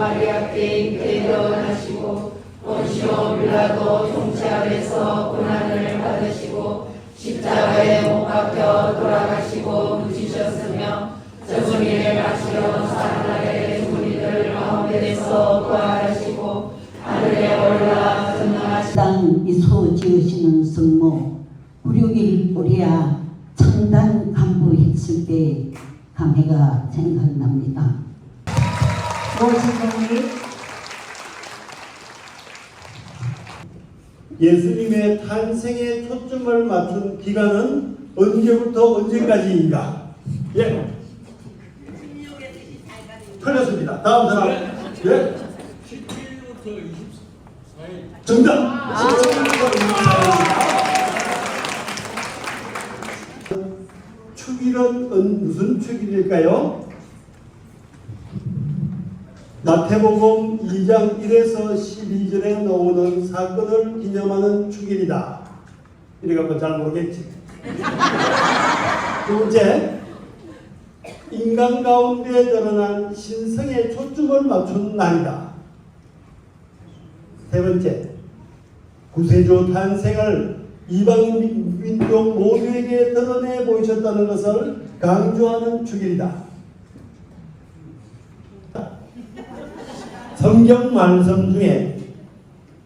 마리아께 잉태 태어나시고 본시오 빌라도 통치 아래서 고난을 받으시고 십자가에 못 박혀 돌아가시고 묻히셨으며 저분 일을 마시러 죽은 이들 가운데서 부활하시고 하늘에 올라 전능하시 땅 이소 지으시는 성모 불육일 우리야 청단 간부했을 때 감회가 생각납니다. 예수님의 탄생에 초점을 맞춘 기간은 언제부터 언제까지인가? 예. 틀렸습니다. 다음 사람. 예. 17일부터 24일. 정답. 17일부터 24일입니다. 축일은 은- 무슨 축일일까요? 마태복음 2장 1에서 12절에 나오는 사건을 기념하는 축일이다. 이래갖고 잘 모르겠지. 두 번째, 인간 가운데 드러난 신성의 초점을 맞춘 날이다. 세 번째, 구세주 탄생을 이방 민족 모두에게 드러내 보이셨다는 것을 강조하는 축일이다. 성경 말씀 중에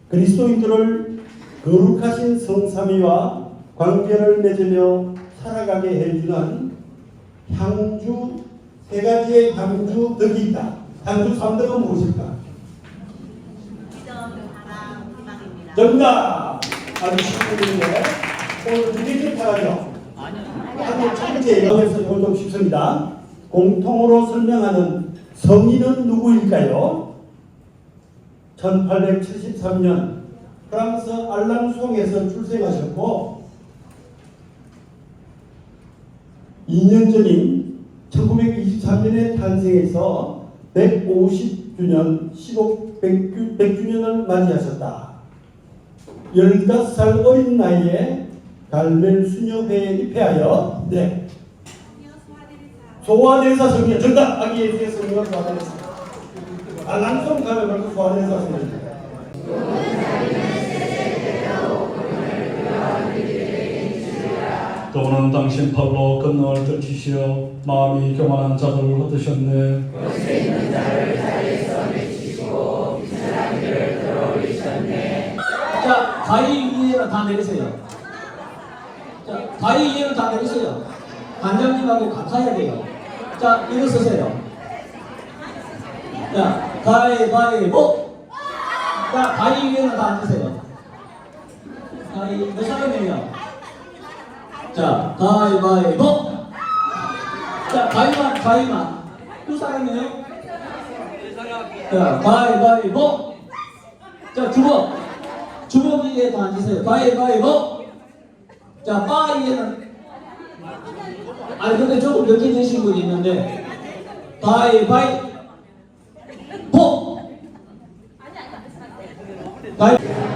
그리스도인들을 거룩하신 성삼위와 관계를 맺으며 살아가게 해주는 향주 세 가지의 향주 덕이 있다. 향주 3덕은 무엇일까? 정답! 아주 쉽군데 오늘 두개째 타가죠? 한국 첫 번째 영에서 이건 좀 쉽습니다. 공통으로 설명하는 성인은 누구일까요? 1873년 프랑스 알랑송에서 출생하셨고 2년 전인 1923년에 탄생해서 150주년 15, 100주, 100주년을 맞이하셨다. 15살 어린 나이에 갈멜 수녀회에 입회하여 네. 소아대사 성령 정답 아기 예수의 성령을 소아대사 가면 벌써 소아대사 성령입니다. 또는 당신 팔로 건너를 떨치시어 마음이 교만한 자들을 얻으셨네. 자, 가위 위에는 다 내리세요. 자, 가위 위에는 다 내리세요. 관장님하고 같아야 돼요. 자, 일어서세요. 자, 가위바위보. 자, 가위 위에는 다 앉으세요. 가위 몇 사람이에요? 자, 가위바위보. 자, 가위만, 가위만. 두 사람이에요? 자, 가위바위보. 자, 주먹. 주먹 위에 다 앉으세요. 가위바위보. 자, 바 위에는. 아니, 근데 조금 늦게 되신 분이 있는데. 가위바위 보.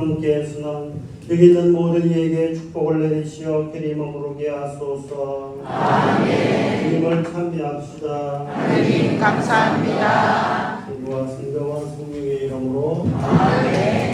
순한 여기 있는 모든 이에게 축복을 내리시어 길이 머무르게 하소서. 아멘. 주님을 찬미합시다. 하느님 감사합니다. 성부와 성자와 성령의 이름으로. 아멘